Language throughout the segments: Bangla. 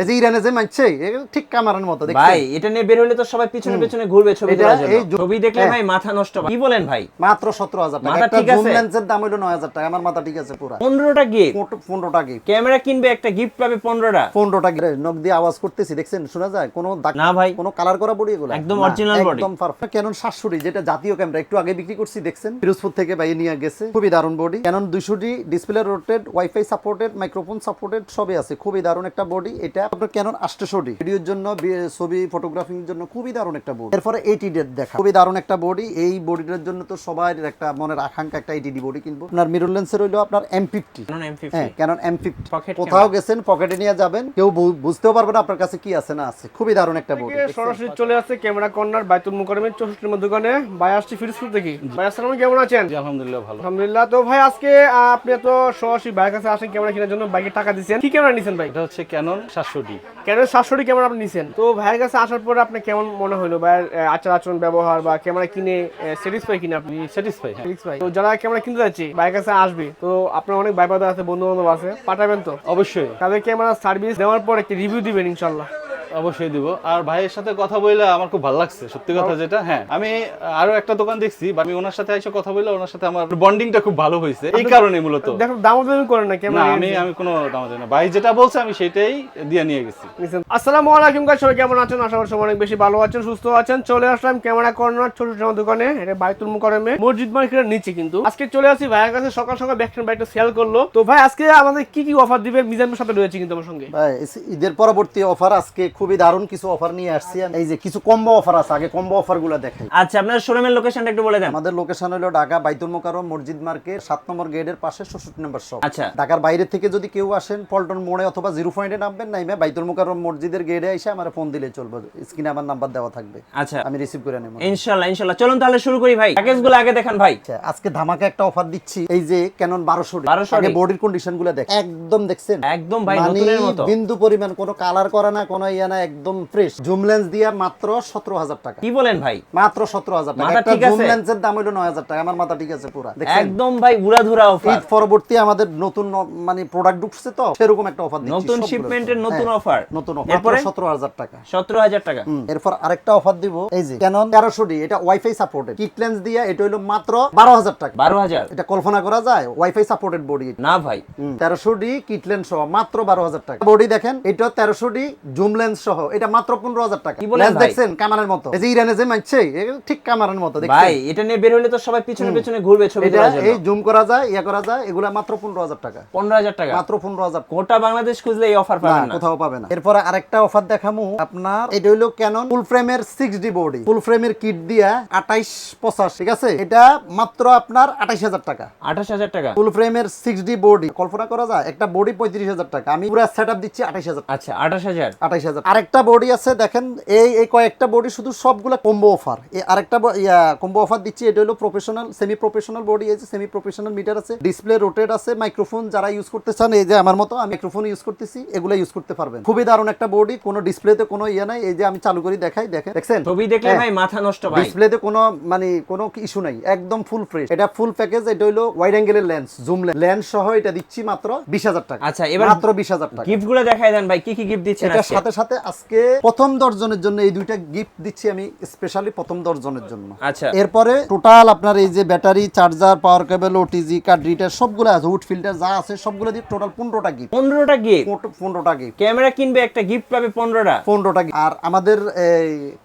এই যে ইরানে যে মানছে ঠিক কামারের মতো ভাই এটা নিয়ে বের হলে তো সবাই পিছনে পিছনে ঘুরবে ছবি তোলার জন্য। ছবি দেখলে হ্যাঁ। ভাই মাথা নষ্ট কি বলেন ভাই? মাত্র সতেরো হাজার টাকা। মাথা ঠিক আছে? লেন্সের দাম হলো নয় হাজার টাকা। আমার মাথা ঠিক আছে পুরো। গিফট ক্যামেরা কিনবে একটা গিফট পাবে দিয়ে আওয়াজ করতেছি দেখছেন? শোনা যায়? কোনো দাগ না ভাই। কোনো কালার করা বডি এগুলো? একদম না, original body। একদম পারফেক্ট ক্যানন 700 যেটা জাতীয় ক্যামেরা একটু আগে বিক্রি করছি দেখছেন? ফিরোজপুর থেকে বাইরে নিয়ে গেছে। খুবই দারুণ body Canon 200 D display rotated wifi supported microphone supported সবই আছে। খুবই দারুণ একটা বডি এটা আপনার ক্যানন 800 ডি ভিডিওর জন্য ছবি ফটোগ্রাফির জন্য খুবই দারুণ একটা বডি এরপরে 80 ডেট দেখা। খুবই দারুণ একটা বডি এই বডিটার জন্য তো সবার একটা মনের আকাঙ্ক্ষা একটা 80 ডি বডি কিনবো। আপনার মিরর লেন্সের হইল আপনার M50 Canon M50 হ্যাঁ ক্যানন এম ফিফটি কোথাও গেছেন পকেটে নিয়ে যাবেন কেউ বুঝতেও পারবে না আপনার কাছে কি আছে না আছে। খুবই দারুণ একটা বডি সরাসরি চলে আসছে ক্যামেরা কর্নার বাইতুল মুকাররমের চৌষট্টি দোকানে ভাই আসছি ফিরোজপুর থেকে। ভাই আসসালাম কেমন আছেন? আলহামদুলিল্লাহ ভালো। আলহামদুলিল্লাহ। তো ভাই আজকে আপনি তো সরাসরি বাইরের কাছে আসেন ক্যামেরা কেনার জন্য বাইকে টাকা দিচ্ছেন। কি ক্যামেরা নিছেন ভাই? এটা হচ্ছে ক্যানন সাতশো ডি কেন সাতশোটি ক্যামেরা আপনি নিছেন? তো ভাইয়ের কাছে আসার পরে আপনি কেমন মনে হলো ভাইয়ের আচার আচরণ ব্যবহার বা ক্যামেরা কিনে স্যাটিসফাই কিনা আপনি? স্যাটিসফাই স্যাটিসফাই তো যারা ক্যামেরা কিনতে যাচ্ছে ভাইয়ের কাছে আসবে। তো আপনার অনেক ভাই আছে বন্ধু বান্ধব আছে পাঠাবেন তো? অবশ্যই। তাদের ক্যামেরা সার্ভিস দেওয়ার পর একটি রিভিউ দিবেন ইনশাল্লাহ। অবশ্যই দিব। আর ভাইয়ের সাথে কথা বললে আমার খুব ভালো লাগছে সত্যি কথা যেটা। হ্যাঁ আমি আরও একটা দোকান দেখছি বা আমি ওনার সাথে এসে কথা বললে ওনার সাথে আমার বন্ডিংটা খুব ভালো হয়েছে এই কারণে মূলত। দেখো দাম দামি করেন না না ক্যামেরা আমি আমি কোনো দাম দিই না। ভাই যেটা বলছে আমি সেটাই দিয়ে নিয়ে গেছি। আসসালামু আলাইকুম গাইস সবাই কেমন আছেন? আশা করি সবাই অনেক বেশি ভালো আছেন সুস্থ আছেন। চলে আসলাম ক্যামেরা কর্নার ছোট ছোট দোকানে। এটা বাইতুল মুকাররমে মসজিদ মার্কেটের নিচে কিন্তু। আজকে চলে আসি ভাইয়ের কাছে সকাল সকাল ব্যাকটেন বাইকটা সেল করল। তো ভাই আজকে আমাদের কি কি অফার দিবে? মিজানের সাথে রয়েছে কিন্তু আমার সঙ্গে। ভাই, ঈদের পরবর্তী অফার আজকে খুবই দারুণ কিছু অফার নিয়ে আসছি। এই যে কিছু কম্বো অফার আছে আগে কম্বো অফারগুলো দেখাই আচ্ছা আপনার শোরুমের লোকেশনটা একটু বলে দেন। আমাদের লোকেশন হলো ঢাকা বাইতুল মোকাররম মসজিদ মার্কেট সাত নম্বর গেটের পাশে ষষ্ঠী নম্বর শপ আচ্ছা। ঢাকার বাইরে থেকে যদি কেউ আসেন পল্টন মোড়ে অথবা জিরো পয়েন্টে নামবেন নাইমে বাইতুল মোকাররম মসজিদের গেটে এসে আমার ফোন দিলে চলবে। স্ক্রিনে আমার নাম্বার দেওয়া থাকবে। আচ্ছা। আমি রিসিভ করে নেব। ইনশাল্লাহ ইনশাল্লাহ। চলুন তাহলে শুরু করি ভাই। প্যাকেজগুলো আগে দেখান ভাই। আচ্ছা, আজকে ধামাকা একটা অফার দিচ্ছি। এই যে ক্যানন বারোশো 1200 আগে বডির কন্ডিশনগুলো দেখ একদম দেখছেন? একদম ভাই মানে নতুনের মতো। বিন্দু পরিমাণ কোনো কালার করা না কোনো ইয়া না। একদম ফ্রেশ জুম লেন্স দিয়ে মাত্র সতেরো হাজার টাকা। কি বলেন ভাই? মাত্র সতেরো হাজার টাকা। একটা জুম লেন্সের দাম হলো নয় হাজার টাকা। আমার মাথা ঠিক আছে পুরা। একদম ভাই উড়াধুরা অফার ঈদ পরবর্তী আমাদের নতুন মানে প্রোডাক্ট ঢুকছে তো সেরকম একটা অফার দিচ্ছি। নতুন শিপমেন্টের নতুন হ্যাঁ, অফার নতুন অফার সতেরো হাজার টাকা। সতেরো হাজার টাকা। এরপর আরেকটা অফার দিব। এই যে ক্যানন তেরোশো ডি এটা ওয়াইফাই সাপোর্টেড কিট লেন্স দিয়ে এটা হলো মাত্র বারো হাজার টাকা। বারো হাজার। এটা কল্পনা করা যায়? ওয়াইফাই সাপোর্টেড বডি না ভাই। তেরোশো ডি কিট লেন্স সহ মাত্র বারো হাজার টাকা। বডি দেখেন এটা তেরোশো ডি জুম লেন্স সহ এটা মাত্র পনেরো হাজার টাকা। কি বলেন দেখছেন কামারের মতো। এই যে ইরানে যে মানছে ঠিক কামারের মতো দেখছেন? ভাই এটা নিয়ে বের হলে তো সবাই পিছনে পিছনে ঘুরবে ছবি তোলার জন্য। এই জুম করা যায় ইয়া করা যায় এগুলা মাত্র পনেরো হাজার টাকা। পনেরো হাজার টাকা? মাত্র পনেরো হাজার গোটা বাংলাদেশ খুঁজলে এই অফার পাবেন না কোথাও পাবে না। এরপরে আরেকটা অফার দেখামু। আপনার এটা হইল ক্যানন ফুল ফ্রেমের সিক্স ডি বডি ফুল ফ্রেমের কিট দিয়া আঠাইশ পঁচাশ ঠিক আছে? এটা মাত্র আপনার আঠাইশ হাজার টাকা। আঠাশ হাজার টাকা? ফুল ফ্রেমের সিক্স ডি বডি কল্পনা করা যায় একটা বডি পঁয়ত্রিশ হাজার টাকা। আমি পুরো সেট আপ দিচ্ছি আঠাইশ হাজার আচ্ছা আঠাশ হাজার। আঠাইশ হাজার আরেকটা বডি আছে দেখেন এই এই কয়েকটা বডি শুধু সবগুলো কম্বো অফার এই আরেকটা কম্বো অফার দিচ্ছি এটা হলো প্রফেশনাল সেমি প্রফেশনাল বডি আছে সেমি প্রফেশনাল মিটার আছে ডিসপ্লে রোটেড আছে মাইক্রোফোন যারা ইউজ করতে চান এই যে আমার মতো আমি মাইক্রোফোন ইউজ করতেছি এগুলো ইউজ করতে পারবেন। খুবই দারুণ একটা বডি কোনো ডিসপ্লেতে কোনো ইয়ে নাই এই যে আমি চালু করি দেখাই দেখেন দেখছেন? ছবি দেখলে হ্যাঁ। ভাই মাথা নষ্ট ভাই। ডিসপ্লেতে কোনো মানে কোনো ইস্যু নাই একদম ফুল ফ্রেশ এটা ফুল প্যাকেজ এটা হলো ওয়াইড অ্যাঙ্গেলের লেন্স জুম লেন্স সহ এটা দিচ্ছি মাত্র বিশ হাজার টাকা। আচ্ছা, এবার- মাত্র বিশ হাজার টাকা। গিফটগুলো দেখাই দেন ভাই কি কি গিফট দিচ্ছেন এটার আজকে? সাথে সাথে আজকে প্রথম দর্জনের জন্য এই দুইটা গিফট দিচ্ছি আমি স্পেশালি প্রথম দর্জনের জন্য। আচ্ছা। এরপরে টোটাল আপনার এই যে battery charger power cable OTG card reader সবগুলো আছে উড ফিল্টার যা আছে সবগুলো দিয়ে টোটাল পনেরোটা গিফট পনেরোটা গিফট পনেরোটা গিফট ক্যামেরা কিনবে একটা গিফট পাবে পনেরোটা? পনেরোটা। আর আমাদের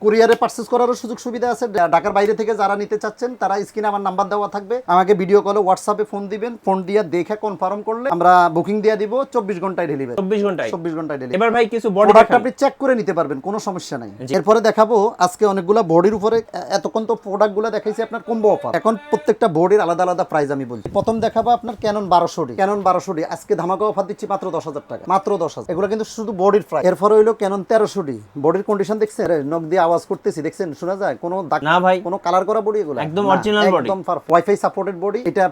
কুরিয়ারে পার্চেস করারও সুযোগ সুবিধা আছে। ঢাকার বাইরে থেকে যারা নিতে চাচ্ছেন তারা স্ক্রিনে আমার নাম্বার দেওয়া থাকবে। আমাকে ভিডিও কলে হোয়াটসঅ্যাপে ফোন দিবেন। ফোন দিয়ে দেখে কনফার্ম করলে আমরা বুকিং দিয়ে দিব। চব্বিশ ঘন্টায় ডেলিভারি চব্বিশ ঘন্টায়? চব্বিশ ঘন্টায় ডেলিভারি এবার ভাই কিছু বডি আপনি চেক করে নিতে পারবেন কোনো সমস্যা নাই। এরপরে দেখাবো আজকে অনেকগুলা বডির উপরে এতক্ষণ তো প্রোডাক্টগুলো দেখাইছি আপনার কম্বো অফার এখন প্রত্যেকটা বডির আলাদা আলাদা প্রাইস আমি বলছি প্রথম দেখাবো আপনার ক্যানন বারোশো ডি। ক্যানন বারোশো ডি আজকে ধামাকা অফার দিচ্ছি মাত্র দশ হাজার টাকা। মাত্র দশ হাজার। এগুলো কিন্তু শুধু বডির প্রাইস এরপরে হইল ক্যানন তেরোশো ডি। বডির কন্ডিশন দেখছেন? নখ দিয়ে আওয়াজ করতেছি দেখছেন? শোনা যায়? কোনো দাগ না ভাই। কোনো কালার করা বডি এগুলো? একদম original body। একদম ওয়াইফাই সাপোর্টেড বডি এটা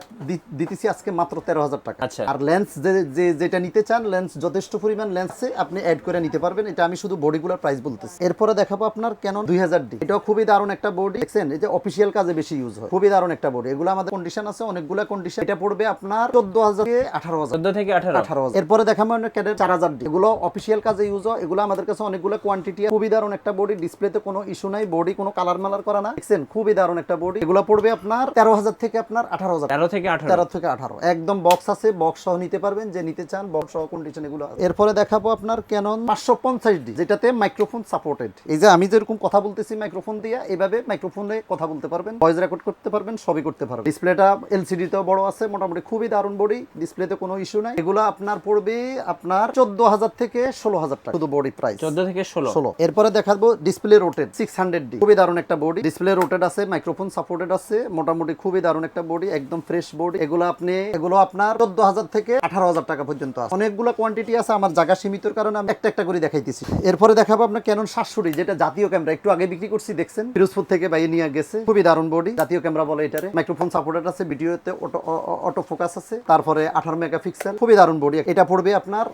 দিতেছি আজকে মাত্র তেরো হাজার টাকা। আচ্ছা। আর লেন্স যে যে- যেটা নিতে চান লেন্স যথেষ্ট পরিমাণ লেন্সে আপনি অ্যাড করে নিতে পারবেন। এটা আমি শুধু বডিগুলোর প্রাইস বলতেছি। এরপরে দেখাবো আপনার কেন দুই হাজার ডি এটাও খুবই দারুণ একটা বডি দেখছেন এই যে অফিসিয়াল কাজে বেশি ইউজ হয়। খুবই দারুণ একটা বডি এগুলো আমাদের কন্ডিশন আছে অনেকগুলো কন্ডিশন এটা পড়বে আপনার চোদ্দ হাজার থেকে আঠারো হাজার। চোদ্দ থেকে আঠারো। আঠারো হাজার। এরপরে দেখাবো আমরা ক্যাডেট চার হাজার ডি এগুলো অফিসিয়াল কাজে ইউজ হয়। এগুলো আমাদের কাছে অনেকগুলো কোয়ান্টিটি খুবই দারুণ একটা বডি ডিসপ্লেতে কোনো ইস্যু নাই। বডি কোনো কালার মালার করা না। দেখছেন খুবই দারুণ একটা বডি এগুলো পড়বে আপনার তেরো হাজার থেকে আপনার আঠারো হাজার। তেরো থেকে আঠারো। তেরো থেকে আঠারো। একদম বক্স আছে। বক্স সহ নিতে পারবেন। যে নিতে চান বক্স সহ কন্ডিশন এগুলো এরপরে দেখাবো আপনার ক্যানন পাঁচশো পঞ্চাশ ডি যেটাতে মাইক্রোফোন সাপোর্টেড এই যে আমি যেরকম কথা বলতেছি মাইক্রোফোন দিয়ে এভাবে মাইক্রোফোনে কথা বলতে পারবেন ভয়েস রেকর্ড করতে পারবেন সবই করতে পারবেন। ডিসপ্লেটা এলসিডি তেও বড় আছে মোটামুটি খুবই দারুণ বডি ডিসপ্লেতে কোনো ইস্যু নাই। এগুলো আপনার পড়বে আপনার চোদ্দ হাজার থেকে ষোলো হাজার টাকা। শুধু বডি প্রাইস চোদ্দ থেকে ষোলো। ষোলো। এরপরে দেখাবো display rotated six hundred D খুবই দারুণ একটা বডি ডিসপ্লে রোটেড আছে মাইক্রোফোন সাপোর্টেড আছে মোটামুটি খুবই দারুণ একটা বডি একদম ফ্রেশ বডি এগুলো আপনি এগুলো আপনার চোদ্দ হাজার থেকে আঠারো হাজার টাকা পর্যন্ত আছে। অনেকগুলো কোয়ান্টিটি আছে আমার জায়গা সীমিতর কারণে আমি একটা একটা করে দেখাইতেছি। এরপরে দেখাবো আপনার ক্যানন সাতশোটি যেটা জাতীয় ক্যামেরা একটু আগে বিক্রি করছি দেখছেন? ফিরোজপুর থেকে বাইরে নিয়ে গেছে। খুবই দারুণ বডি জাতীয় ক্যামেরা বলে এটারে। মাইক্রোফোন সাপোর্টেড আছে ভিডিওতে অটো ফোকাস আছে। তারপরে আঠারো মেগাপিক্সেল খুবই দারুণ বডি এটা পড়বে আপনার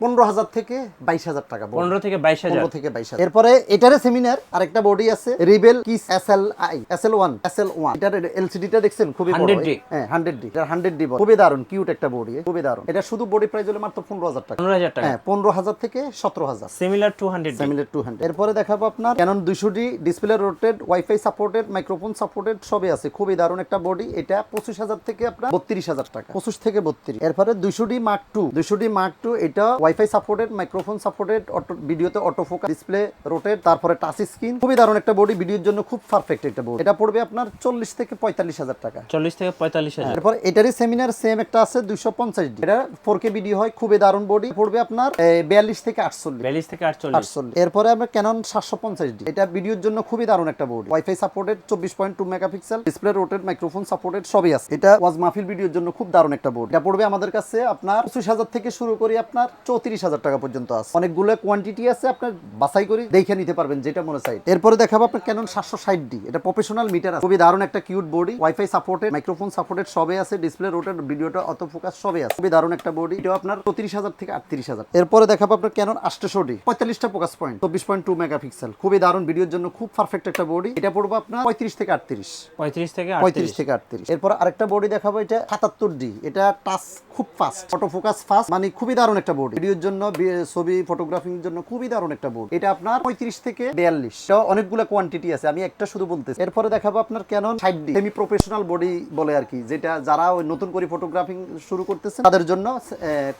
পনেরো হাজার থেকে বাইশ হাজার টাকা পনেরো থেকে বাইশ হাজার। পনেরো থেকে বাইশ হাজার। এরপরে এটারে সেমিনার আরেকটা বডি আছে Rebel kiss S L I S L one S L one এটার এলসিডি টা দেখছেন? খুবই বড়। 100D হ্যাঁ হান্ড্রেড ডি। এটা হান্ড্রেড ডি খুবই দারুণ কিউট একটা বডি খুবই দারুণ। এটা শুধু বডি প্রাইস হলে মাত্র পনেরো হাজার টাকা। পনেরো হাজার টাকা। হ্যাঁ পনেরো হাজার থেকে সতেরো হাজার। সিমিলার টু হান্ড্রেড ফ্যামিলির টু হান্ড্রেড এরপরে দেখাবো আপনার দুইশো D display rotated wifi supported microphone supported সবই আছে। খুবই দারুণ একটা বডি এটা পঁচিশ হাজার থেকে আপনার বত্রিশ হাজার টাকা। পঁচিশ থেকে বত্রিশ। এরপরে দুইশো ডি মার্ক টু দুইশো ডি মার্ক টু এটা wifi supported microphone supported auto ভিডিওতে অটো ফোকাস ডিসপ্লে রোটেড তারপরে টাচ স্ক্রিন খুবই দারুণ একটা বডি ভিডিওর জন্য খুব পারফেক্ট একটা বডি এটা পড়বে আপনার চল্লিশ থেকে পঁয়তাল্লিশ হাজার টাকা। চল্লিশ থেকে পঁয়তাল্লিশ হাজার। এরপর এটারই সেমিনার সেম একটা আছে দুইশো পঞ্চাশ ডি এটা ফোর কে ভিডিও হয় খুবই দারুণ বডি পড়বে আপনার বিয়াল্লিশ থেকে আটচল্লিশ থেকে আটচল্লিশ। এরপরে আমরা ক্যানন সাতশো পঞ্চাশ ডি এটা ভিডিওর জন্য খুবই দারুণ একটা বোর্ড ওয়াইফাই সাপোর্টেড চব্বিশ point two megapixel display rotated microphone supported সবই আছে। এটা ওয়াজ মাহফিল ভিডিওর জন্য খুব দারুণ একটা বোর্ড এটা পড়বে আমাদের কাছে আপনার পঁচিশ হাজার থেকে শুরু করি আপনার চৌত্রিশ হাজার টাকা পর্যন্ত আছে। অনেকগুলো কোয়ান্টিটি আছে, আপনার বাছাই করে দেখে নিতে পারবেন যেটা মনে চাই। এরপরে দেখাবো আপনার ক্যানন সাতশো ষাট ডি এটা প্রফেশনাল মিটার আছে। খুবই দারুণ একটা cute body wifi supported microphone supported সবই আছে। ডিসপ্লে রোটেড ভিডিওটা অত ফোকাস সবই আছে। খুবই দারুণ একটা বডি এটা আপনার চৌত্রিশ হাজার থেকে আটত্রিশ হাজার। এরপরে দেখাবো আপনার ক্যানন আটশো ডি পঁয়তাল্লিশটা ফোকাস পয়েন্ট চব্বিশ পয়েন্ট টু মেগাপিক্সেল। খুবই দারুণ ভিডিওর জন্য খুব পারফেক্ট একটা বডি এটা পড়ব আপনার পঁয়ত্রিশ থেকে আটত্রিশ। পঁয়ত্রিশ থেকে পঁয়ত্রিশ থেকে আটত্রিশ। এরপর আরেকটা বডি দেখাবো এটা সাতাত্তর ডি এটা টাচ খুব ফাস্ট অটো ফোকাস ফাস্ট মানে খুবই দারুণ একটা বডি ভিডিওর জন্য ছবি ফটোগ্রাফির জন্য খুবই দারুণ একটা বোর্ড এটা আপনার পঁয়ত্রিশ থেকে বিয়াল্লিশ। অনেকগুলো কোয়ান্টিটি আছে আমি একটা শুধু বলতেছি। এরপরে দেখাবো আপনার ক্যানন ষাট ডি সেমি প্রফেশনাল বডি বলে আর কি যেটা যারা ওই নতুন করে ফটোগ্রাফিং শুরু করতেছে তাদের জন্য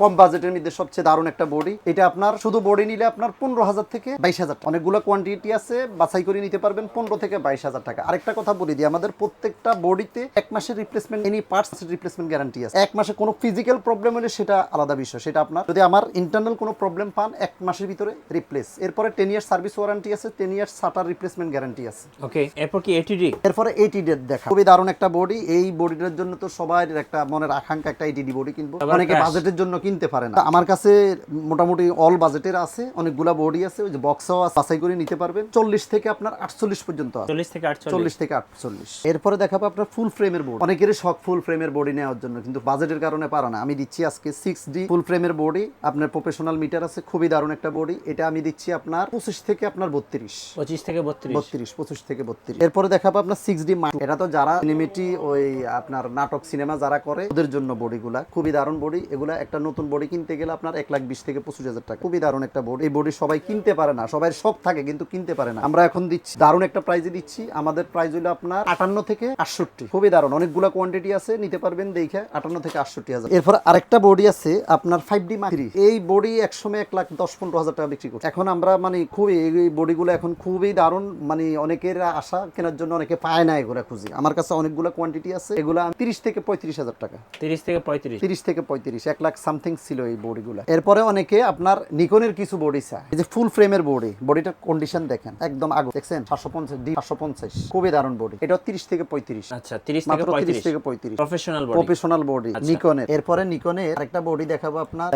কম বাজেটের মধ্যে সবচেয়ে দারুণ একটা বডি এটা আপনার শুধু বডি নিলে আপনার পনেরো হাজার থেকে বাইশ হাজার টাকা। অনেকগুলো কোয়ান্টিটি আছে বাছাই করে নিতে পারবেন পনেরো থেকে বাইশ হাজার টাকা। আরেকটা কথা বলি দিই আমাদের প্রত্যেকটা বডিতে এক মাসের replacement any parts replacement guarantee আছে। এক মাসে কোনো ফিজিক্যাল প্রবলেম হলে সেটা আলাদা বিষয়। সেটা আপনার যদি আমার ইন্টারনাল কোনো প্রবলেম পান এক মাসের ভিতরে রিপ্লেস এরপরে টেন ইয়ার সার্ভিস ওয়ারেন্টি আছে ten year shutter replacement guarantee আছে। ওকে এরপর কি এটিডি এরপরে এইটি ডেট দেখা। খুবই দারুণ একটা বডি এই বডিটার জন্য তো সবার একটা মনের আকাঙ্ক্ষা একটা এইটি বডি কিনবো। অনেকে। বাজেটের জন্য কিনতে পারে না। আমার কাছে মোটামুটি অল বাজেটের আছে। অনেকগুলা বডি আছে ওই যে বক্সও বাছাই করে নিতে পারবেন। চল্লিশ থেকে আপনার আটচল্লিশ পর্যন্ত চল্লিশ থেকে চল্লিশ থেকে আটচল্লিশ। এরপরে দেখাবো আপনার ফুল ফ্রেমের বোর্ড অনেকেরই শখ ফুল ফ্রেমের বডি নেওয়ার জন্য কিন্তু বাজেটের কারণে পারে না। আমি দিচ্ছি আজকে সিক্স ডি ফুল ফ্রেমের বডি আপনার প্রফেশনাল মিটার আছে খুবই দারুণ একটা বডি এটা আমি দিচ্ছি আপনার পঁচিশ থেকে আপনার বত্রিশ। পঁচিশ থেকে বত্রিশ। বত্রিশ পঁচিশ থেকে বত্রিশ। এরপরে দেখাবো আপনার সিক্স ডি এটা তো যারা সিনেমেটি ওই আপনার নাটক সিনেমা যারা করে ওদের জন্য বডিগুলা খুবই দারুণ বডি এগুলা একটা নতুন বডি কিনতে গেলে আপনার এক লাখ বিশ থেকে পঁচিশ হাজার টাকা। খুবই দারুণ একটা বডি এই বডি সবাই কিনতে পারে না সবাই শখ থাকে কিন্তু কিনতে পারে না। আমরা এখন দিচ্ছি দারুণ একটা প্রাইজে দিচ্ছি। আমাদের প্রাইস হলো আপনার আটান্ন থেকে আটষট্টি। খুবই দারুণ অনেকগুলো কোয়ান্টিটি আছে নিতে পারবেন দেখে আটান্ন থেকে আটষট্টি হাজার। এরপর আরেকটা বডি আছে আপনার ফাইভ ডি মাথ্রি এই বডি একসময় এক লাখ দশ পনেরো হাজার টাকা বিক্রি করছে। এখন আমরা মানে খুবই এই বডিগুলো এখন খুবই দারুণ মানে অনেকের আশা কেনার জন্য অনেকে পায় না এগুলো খুঁজি। আমার কাছে অনেকগুলো কোয়ান্টিটি আছে এগুলো তিরিশ থেকে পঁয়ত্রিশ হাজার টাকা। তিরিশ থেকে পঁয়ত্রিশ। তিরিশ থেকে পঁয়ত্রিশ এক লাখ সামথিং ছিল এই বডিগুলো এরপরে অনেকে আপনার নিকনের কিছু বডি এই যে ফুল ফ্রেমের বডি বডিটার কন্ডিশন দেখেন একদম আগে দেখছেন? সাতশো পঞ্চাশ ডি সাতশো পঞ্চাশ খুবই দারুণ বডি এটা তিরিশ থেকে পঁয়ত্রিশ। আচ্ছা তিরিশ থেকে মাত্র তিরিশ পঁয়ত্রিশ। থেকে পঁয়ত্রিশ। প্রফেশনাল বডি প্রফেশনাল বডি নিকনের এরপরে নিকনের আরেকটা বডি দেখাবো আপনার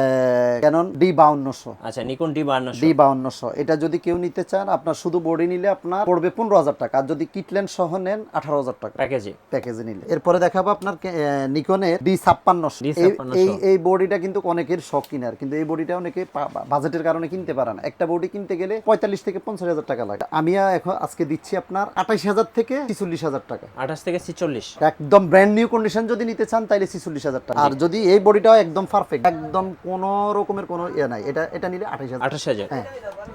ক্যানন ডি বাউন্নশো আচ্ছা নিকন ডি বান্নশো ডি বাউন্নশো এটা যদি কেউ নিতে চান আপনার শুধু বডি নিলে আপনার পড়বে পনেরো হাজার টাকা আর যদি কিটলেন সহ নেন আঠারো হাজার টাকা। প্যাকেজে প্যাকেজে নিলে। এরপরে দেখাবো আপনার নিকনের ডি ছাপ্পান্নশো এই এই বডিটা কিন্তু অনেকের শখ কিনার কিন্তু এই বডিটা অনেকে বাজেটের কারণে কিনতে নিতে পারেন একটা বডি কিনতে গেলে পঁয়তাল্লিশ থেকে পঞ্চাশ হাজার টাকা লাগে। আমি এখন আজকে দিচ্ছি আপনার আঠাইশ হাজার থেকে ছিচল্লিশ হাজার টাকা। আঠাশ থেকে ছিচল্লিশ। একদম ব্র্যান্ড নিউ কন্ডিশন যদি নিতে চান তাহলে ছিচল্লিশ হাজার টাকা। আর যদি এই বডিটাও একদম পারফেক্ট একদম কোনো রকমের কোনো ইয়ে নাই। এটা এটা নিলে আঠাইশ হাজার। আঠাশ হাজার। হ্যাঁ।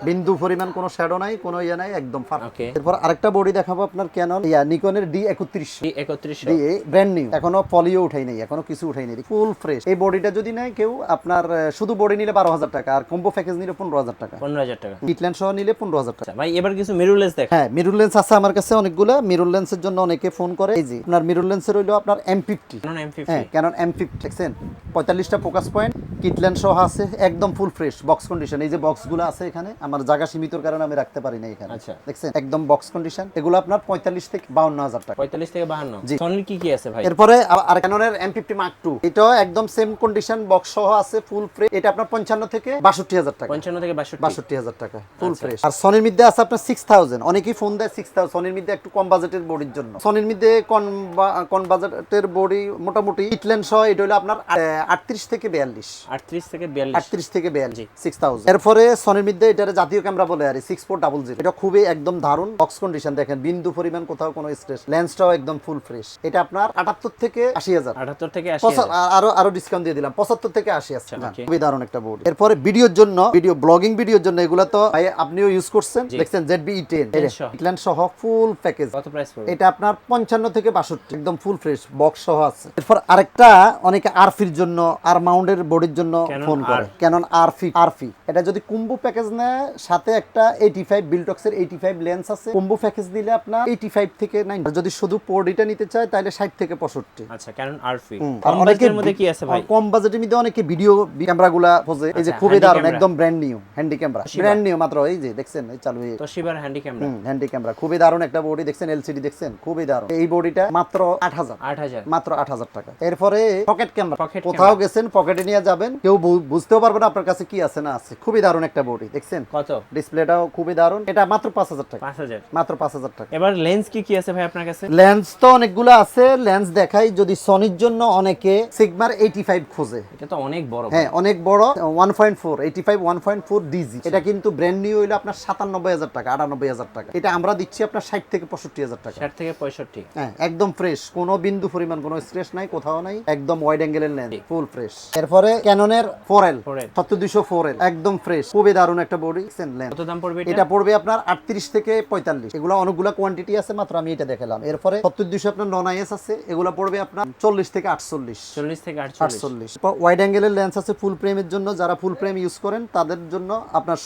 বিন্দু পরিমাণ কোনো শ্যাডো নাই কোনো ইয়ে নাই একদম পারফেক্ট. এরপর আরেকটা বডি দেখাবো আপনার কেন ইয়া নিকনের ডি একত্রিশ। ডি একত্রিশ। ডি ব্র্যান্ড নিউ এখনও পলিও উঠাই নাই এখনও কিছু উঠাই নাই। ফুল ফ্রেশ এই বডিটা যদি নেয় কেউ আপনার শুধু বডি নিলে বারো হাজার টাকা আর কম্বো প্যাকেজ নিলে পনেরো হাজার টাকা। পনেরো হাজার টাকা। কিটল্যান্ড সহ নিলে পনেরো হাজার টাকা। আচ্ছা, ভাই এবার কিছু মিরুলেস দেখ হ্যাঁ মিরুর লেন্স আছে আমার কাছে অনেকগুলো। মিরুর লেন্সের জন্য অনেকে ফোন করে। এই যে আপনার মিরুর লেন্সের হইল আপনার এম ফিফটি এম হ্যাঁ ফিফটি দেখছেন? পঁয়তাল্লিশটা ফোকাস পয়েন্ট কিটল্যান্ড সহ আছে একদম ফুল ফ্রেশ বক্স কন্ডিশন এই যে বক্সগুলো আছে এখানে আমার জায়গা সীমিতর কারণে আমি রাখতে পারি না এখানে। আচ্ছা। দেখছেন? একদম বক্স কন্ডিশন এগুলো আপনার পঁয়তাল্লিশ থেকে বাউন্ন হাজার টাকা। পঁয়তাল্লিশ থেকে বাহান্ন। জি। সনির কি কি আছে ভাই? এরপরে আর ক্যাননের এম ফিফটি মার্ক টু এটাও একদম সেম কন্ডিশন বক্স সহ আছে ফুল ফ্রেশ এটা আপনার পঞ্চান্ন থেকে বাষট্টি হাজার টাকা। পঞ্চান্ন থেকে বাষট্টি। বাষট্টি হাজার টাকা ফুল আচ্ছা। ফ্রেশ আর সনির মধ্যে আছে আপনার সিক্স থাউজেন্ড অনেকেই ফোন দেয় সিক্স থাউজেন্ড সনির মধ্যে একটু কম বাজেটের বডির জন্য। সনির মধ্যে কম বাজেটের বডি মোটামুটি ইটল্যান্ড সহ এটা হলো আপনার আটত্রিশ থেকে বিয়াল্লিশ। আটত্রিশ থেকে বিয়াল্লিশ। আটত্রিশ থেকে বিয়াল্লিশ সিক্স থাউজেন্ড এরপরে সনির মধ্যে এটার জাতীয় ক্যামেরা বলে আর সিক্স ফোর ডাবল জিরো এটা খুবই একদম দারুণ বক্স কন্ডিশন দেখেন বিন্দু পরিমাণ কোথাও কোনো স্ট্রেস লেন্সটাও একদম ফুল ফ্রেশ এটা আপনার আটাত্তর থেকে আশি হাজার। আটাত্তর থেকে হাজার। আরও আরও ডিসকাউন্ট দিয়ে দিলাম। পঁচাত্তর থেকে আশি আছে আচ্ছা, okay. খুবই দারুণ একটা বোর্ড এরপরে ভিডিওর জন্য ভিডিও ব্লগিং ভিডিওর জন্য এগুলো তো ভাই আপনিও ইউজ করছেন। দেখছেন জেড বি টেন সহ। ইটল্যান্ড সহ ফুল প্যাকেজ কত প্রাইস পড়বে? এটা আপনার পঞ্চান্ন থেকে বাষট্টি একদম ফুল ফ্রেশ বক্স সহ আছে। এরপর আরেকটা অনেকে আরফির জন্য আর মাউন্টের বডির জন্য ফোন করে। R। কেনন আরফি আরফি এটা যদি কুম্বু প্যাকেজ নেয় সাথে একটা এইটি ফাইভ বিলটক্সের এইটি ফাইভ লেন্স আছে। কুম্বু প্যাকেজ দিলে আপনার এইটি ফাইভ থেকে নাইন যদি শুধু পোর্ডিটা নিতে চায় তাহলে ষাট থেকে পঁয়ষট্টি। আচ্ছা ক্যানন আরফি আর অনেকের মধ্যে কি আছে ভাই? কম বাজেটের মধ্যে অনেকে ভিডিও ক্যামেরা গুলা খোঁজে। এই যে আচ্ছা, খুবই দারুণ একদম brand new handy camera. Brand new মাত্র এই যে দেখছেন এই চালু তোশিবার হ্যান্ডি ক্যামেরা। Handy camera. খুবই দারুণ একটা বডি দেখছেন এলসিডি দেখছেন? খুবই দারুণ। এই বডিটা মাত্র 8000 8000 মাত্র 8000 টাকা। এরপরে পকেট ক্যামেরা কোথাও গেছেন পকেটে নিয়ে যাবেন কেউ বুঝতেও পারবে না আপনার কাছে কি আছে না আছে। খুবই দারুণ একটা বডি দেখছেন? কত? ডিসপ্লেটাও খুবই দারুণ। এটা মাত্র 5000 টাকা। 5000 মাত্র 5000 টাকা। এবার লেন্স কি কি আছে ভাই আপনার কাছে? লেন্স তো অনেকগুলো আছে। লেন্স দেখাই যদি সনির জন্য অনেকে সিগমার 85 খোঁজে। এটা তো অনেক বড় হ্যাঁ অনেক বড়। 1.4 85 1.4 ডিজি এটা কিন্তু ব্র্যান্ড নিউ হইল আপনার সাতানব্বই হাজার টাকা আটানব্বই হাজার টাকা। এটা আমরা দিচ্ছি আপনার ষাট থেকে পঁয়ষট্টি হাজার টাকা। ষাট থেকে পঁয়ষট্টি। হ্যাঁ একদম ফ্রেশ কোনো বিন্দু পরিমাণ কোনো স্ট্রেস নাই কোথাও নাই। একদম ওয়াইড অ্যাঙ্গেলের লেন্স ফুল ফ্রেশ এরপরে ক্যাননের ফোর এল 4L সত্তর দুশো ফোর এল একদম ফ্রেশ খুবই দারুণ একটা বডি লেন্স কত দাম পড়বে এটা? পড়বে আপনার আটত্রিশ থেকে পঁয়তাল্লিশ। এগুলো অনেকগুলো কোয়ান্টিটি আছে মাত্র আমি এটা দেখালাম। এরপরে সত্তর দুশো আপনার নন আইএস আছে এগুলো পড়বে আপনার চল্লিশ থেকে আটচল্লিশ। চল্লিশ থেকে আটচল্লিশ। ওয়াইড অ্যাঙ্গেলের লেন্স আছে ফুল ফ্রেমের জন্য। যারা ফুল ফ্রেম ইউজ করেন তাদের জন্য আপনার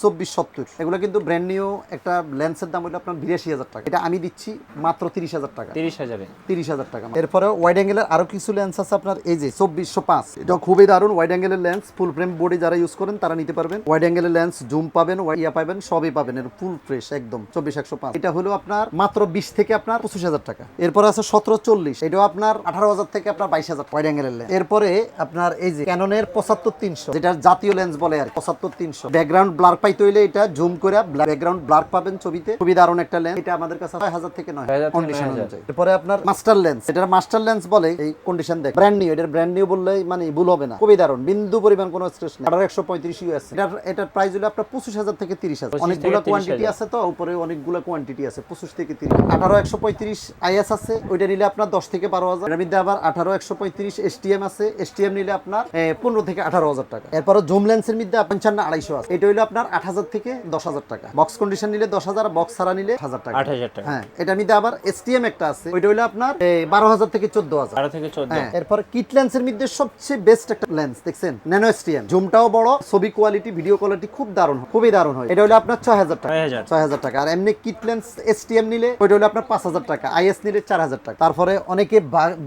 চব্বিশ সত্তর। এগুলো কিন্তু ব্র্যান্ড নিউ একটা লেন্সের দাম হলো আপনার বিরাশি হাজার টাকা। এটা আমি দিচ্ছি মাত্র তিরিশ হাজার টাকা। তিরিশ হাজারে। তিরিশ হাজার টাকা। এরপরে ওয়াইড অ্যাঙ্গেলের আরও কিছু লেন্স আছে আপনার এই যে চব্বিশশো পাঁচ। এটা খুবই দারুণ ওয়াইড অ্যাঙ্গেলের লেন্স ফুল ফ্রেম বডি যারা ইউজ করেন তারা নিতে পারবেন। ওয়াইড অ্যাঙ্গেলের লেন্স জুম পাবেন ইয়া পাবেন সবই পাবেন। এর ফুল ফ্রেশ একদম চব্বিশ একশো পাঁচ। এটা হলো আপনার মাত্র বিশ থেকে আপনার পঁচিশ হাজার টাকা। এরপর আছে সতেরো চল্লিশ। এটাও আপনার আঠারো হাজার থেকে আপনার বাইশ হাজার। ওয়াইড অ্যাঙ্গেলের লেন্স এরপরে আপনার এই যে ক্যাননের পঁচাত্তর তিনশো যেটা জাতীয় লেন্স বলে আর পঁচাত্তর তিনশো। ব্যাকগ্রাউন্ড ব্লার পাইতে হইলে এটা জুম করে ব্যাকগ্রাউন্ড ব্লার পাবেন ছবিতে। খুবই দারুণ একটা লেন্স এটা আমাদের কাছে ছয় হাজার থেকে নয় কন্ডিশন অনুযায়ী। এরপরে আপনার মাস্টার লেন্স এটা মাস্টার লেন্স বলে এই কন্ডিশন দেখ। ব্র্যান্ড নিউ এটার ব্র্যান্ড নিউ বললে মানে ভুল হবে না। খুবই দারুণ। বিন্দু পরিমাণ কোনো স্ট্রেস নেই। আঠারো একশো পঁয়ত্রিশ ইউএস এটার এটার প্রাইস হলো আপনার পঁচিশ হাজার থেকে তিরিশ হাজার। অনেকগুলো কোয়ান্টিটি আছে তো উপরে অনেকগুলো কোয়ান্টিটি আছে। পঁচিশ থেকে তিরিশ। আঠারো একশো পঁয়ত্রিশ আইএস আছে। ওইটা নিলে আপনার দশ থেকে বারো হাজার। এর মধ্যে আবার আঠারো একশো পঁয়ত্রিশ এসটিএম আছে। এসটিএম নিলে আপনার পনেরো থেকে আঠারো হাজার টাকা। এরপরে জুম লেন্সের মধ্যে পঞ্চান্ন আড়াইশো আছে। এটা হইল আপনার আট হাজার থেকে দশ হাজার টাকা। বক্স কন্ডিশন নিলে দশ হাজার বক্স ছাড়া নিলে হাজার টাকা। আট হাজার টাকা। হ্যাঁ মধ্যে আবার এসটিএম একটা আছে। ওইটা হইল আপনার বারো হাজার থেকে চোদ্দ হাজার। বারো থেকে চোদ্দ। হ্যাঁ এরপর কিট লেন্সের মধ্যে সবচেয়ে বেস্ট একটা লেন্স দেখছেন? ন্যানো এসটিএম জুমটাও বড় ছবি কোয়ালিটি ভিডিও কোয়ালিটি খুব দারুণ খুবই দারুণ হয়। এটা হলো আপনার ছয় হাজার টাকা। ছয় হাজার। টাকা। আর এমনি কিট লেন্স এসটিএম নিলে ওইটা হলো আপনার পাঁচ হাজার টাকা। আইএস নিলে চার হাজার টাকা। তারপরে অনেকে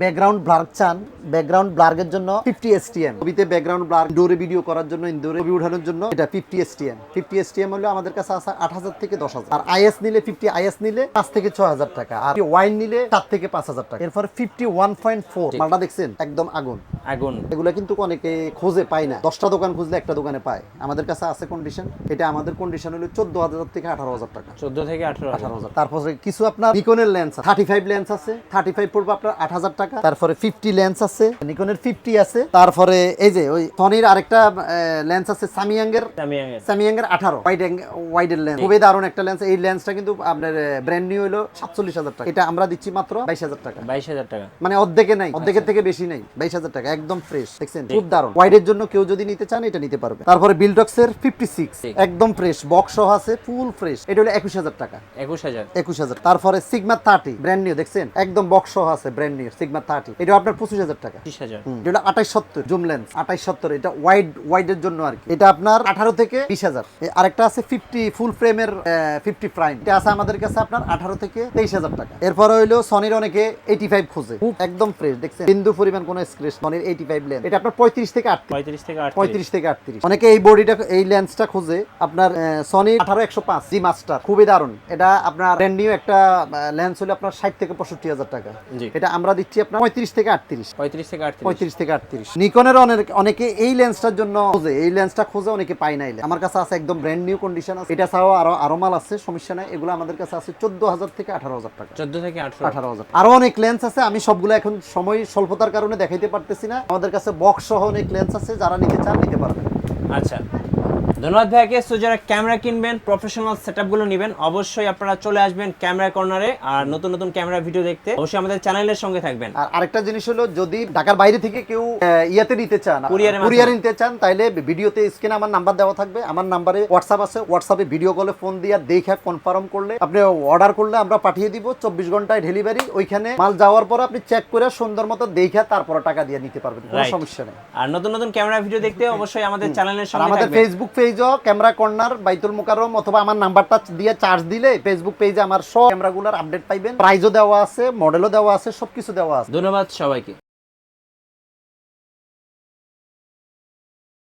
ব্যাকগ্রাউন্ড ব্লার চান। ব্যাকগ্রাউন্ড ব্লার্গের জন্য ফিফটি এসটিএম ছবিতে ব্যাকগ্রাউন্ড ব্লার ইনডোরে ভিডিও করার জন্য ইনডোরে ছবি উঠানোর জন্য এটা ফিফটি এসটিএম ফিফটি এসটিএম হলে আমাদের কাছে আছে আট হাজার থেকে দশ হাজার। আর আইএস নিলে ফিফটি আইএস নিলে পাঁচ থেকে ছয় হাজার টাকা। আর ওয়াইন নিলে সাত থেকে পাঁচ হাজার টাকা। এরপর ফিফটি ওয়ান পয়েন্ট ফোর মালটা দেখছেন? একদম আগুন। আগুন। এগুলো কিন্তু অনেকে খোঁজে পায় না। দশটা দোকান খুঁজলে একটা দোকানে পায়। আমাদের কাছে আছে কন্ডিশন এটা আমাদের কন্ডিশন হলো চোদ্দ হাজার থেকে আঠারো হাজার টাকা। চোদ্দ থেকে আঠারো আঠারো হাজার। তারপরে কিছু আপনার নিকনের লেন্স থার্টি ফাইভ লেন্স আছে। থার্টি ফাইভ পড়বে আপনার আট হাজার টাকা। তারপরে ফিফটি লেন্স আছে। নিকনের ফিফটি আছে। তারপরে এই যে ওই সনির আরেকটা লেন্স আছে সামিয়াং স্যামিয়াঙ্গের স্যামিয়াঙ্গের আঠারো। ওয়াইড ওয়াইডের লেন্স খুবই দারুণ একটা লেন্স এই লেন্সটা কিন্তু আপনার ব্র্যান্ড নিউ হলো সাতচল্লিশ হাজার টাকা। এটা আমরা দিচ্ছি মাত্র বাইশ হাজার টাকা। বাইশ হাজার টাকা। মানে অর্ধেকে নাই অর্ধেকের থেকে বেশি নাই। বাইশ হাজার টাকা একদম ফ্রেশ দেখছেন? খুব দারুণ। ওয়াইডের জন্য কেউ যদি নিতে চান এটা নিতে পারবে। তারপরে বিলডক্স এর ফিফটি সিক্স একদম ফ্রেশ বক্স সহ আছে ফুল ফ্রেশ এটা হলো একুশ হাজার টাকা। একুশ হাজার। একুশ হাজার। তারপরে সিগমা থার্টি ব্র্যান্ড নিউ দেখছেন? একদম বক্স সহ আছে ব্র্যান্ড নিউ সিগমা থার্টি এটা আপনার পঁচিশ হাজার টাকা। পঁচিশ হাজার। যেটা আঠাশ সত্তর জুম লেন্স আঠাশ সত্তর। এটা ওয়াইড ওয়াইডের জন্য আর কি। এটা আপনার আঠারো থেকে বিশ হাজার। আরেকটা আছে ফিফটি ফুল ফ্রেমের ফিফটি প্রাইম এটা আছে আমাদের কাছে আপনার আঠারো থেকে তেইশ হাজার টাকা। এরপর হইল সনির অনেকে এইটি ফাইভ খোঁজে একদম ফ্রেশ দেখছেন? বিন্দু পরিমাণ কোনো স্ক্রেচ সনির এইটি ফাইভ লেন্স এটা আপনার পঁয়ত্রিশ থেকে পঁয়ত্রিশ থেকে পঁয়ত্রিশ থেকে আটত্রিশ। অনেকে এই বডিটা এই লেন্সটা খোঁজে। আপনার সনি আঠারো একশো পাঁচ জি মাস্টার খুবই দারুণ। এটা আপনার ব্র্যান্ড নিউ একটা লেন্স হলে আপনার ষাট থেকে পঁয়ষট্টি হাজার টাকা। এটা আমরা দিচ্ছি আপনার পঁয়ত্রিশ থেকে আটত্রিশ। পঁয়ত্রিশ থেকে আটত্রিশ। পঁয়ত্রিশ থেকে আটত্রিশ। নিকনের অনেক অনেকে এই লেন্সটার জন্য খোঁজে। এই লেন্সটা খোঁজে অনেকে পায় না নাই আমার কাছে আছে একদম ব্র্যান্ড নিউ কন্ডিশন আছে। এটা ছাড়াও আরও আরও মাল আছে সমস্যা নাই। এগুলো আমাদের কাছে আছে চোদ্দ হাজার থেকে আঠারো হাজার টাকা। চোদ্দ থেকে আঠারো। আঠারো হাজার আরও অনেক লেন্স আছে আমি সবগুলো এখন সময় স্বল্পতার কারণে দেখাইতে পারতেছি না। আমাদের কাছে বক্স সহ অনেক লেন্স আছে যারা নিতে চান নিতে পারবেন। আচ্ছা। ধন্যবাদ ভাইয়াকে। সো যারা ক্যামেরা কিনবেন প্রফেশনাল সেটআপগুলো নেবেন অবশ্যই আপনারা চলে আসবেন ক্যামেরা কর্নারে আর নতুন নতুন ক্যামেরা ভিডিও দেখতে। অবশ্যই আমাদের চ্যানেলের সঙ্গে থাকবেন। আর আরেকটা জিনিস হলো যদি ঢাকার বাইরে থেকে কেউ ইয়াতে নিতে চান কুরিয়ারে নিতে চান তাহলে ভিডিওতে স্ক্রিনে আমার নাম্বার দেওয়া থাকবে। আমার নাম্বারে হোয়াটসঅ্যাপ আছে। হোয়াটসঅ্যাপে ভিডিও কলে ফোন দিয়ে দেখে কনফার্ম করলে আপনি অর্ডার করলে আমরা পাঠিয়ে দিব চব্বিশ ঘন্টায় ডেলিভারি ওইখানে মাল যাওয়ার পর আপনি চেক করে সুন্দর মতো দেখে তারপরে টাকা দিয়ে নিতে পারবেন। কোনো সমস্যা নেই। আর নতুন নতুন ক্যামেরা ভিডিও দেখতে অবশ্যই আমাদের চ্যানেলের সঙ্গে আমাদের Facebook পেজও camera corner Baitul Mukarram অথবা আমার নাম্বারটা দিয়ে চার্জ দিলে ফেসবুক পেজে আমার সব ক্যামেরাগুলোর আপডেট পাইবেন। প্রাইজও দেওয়া আছে মডেলও দেওয়া আছে, সবকিছু দেওয়া আছে। ধন্যবাদ সবাইকে।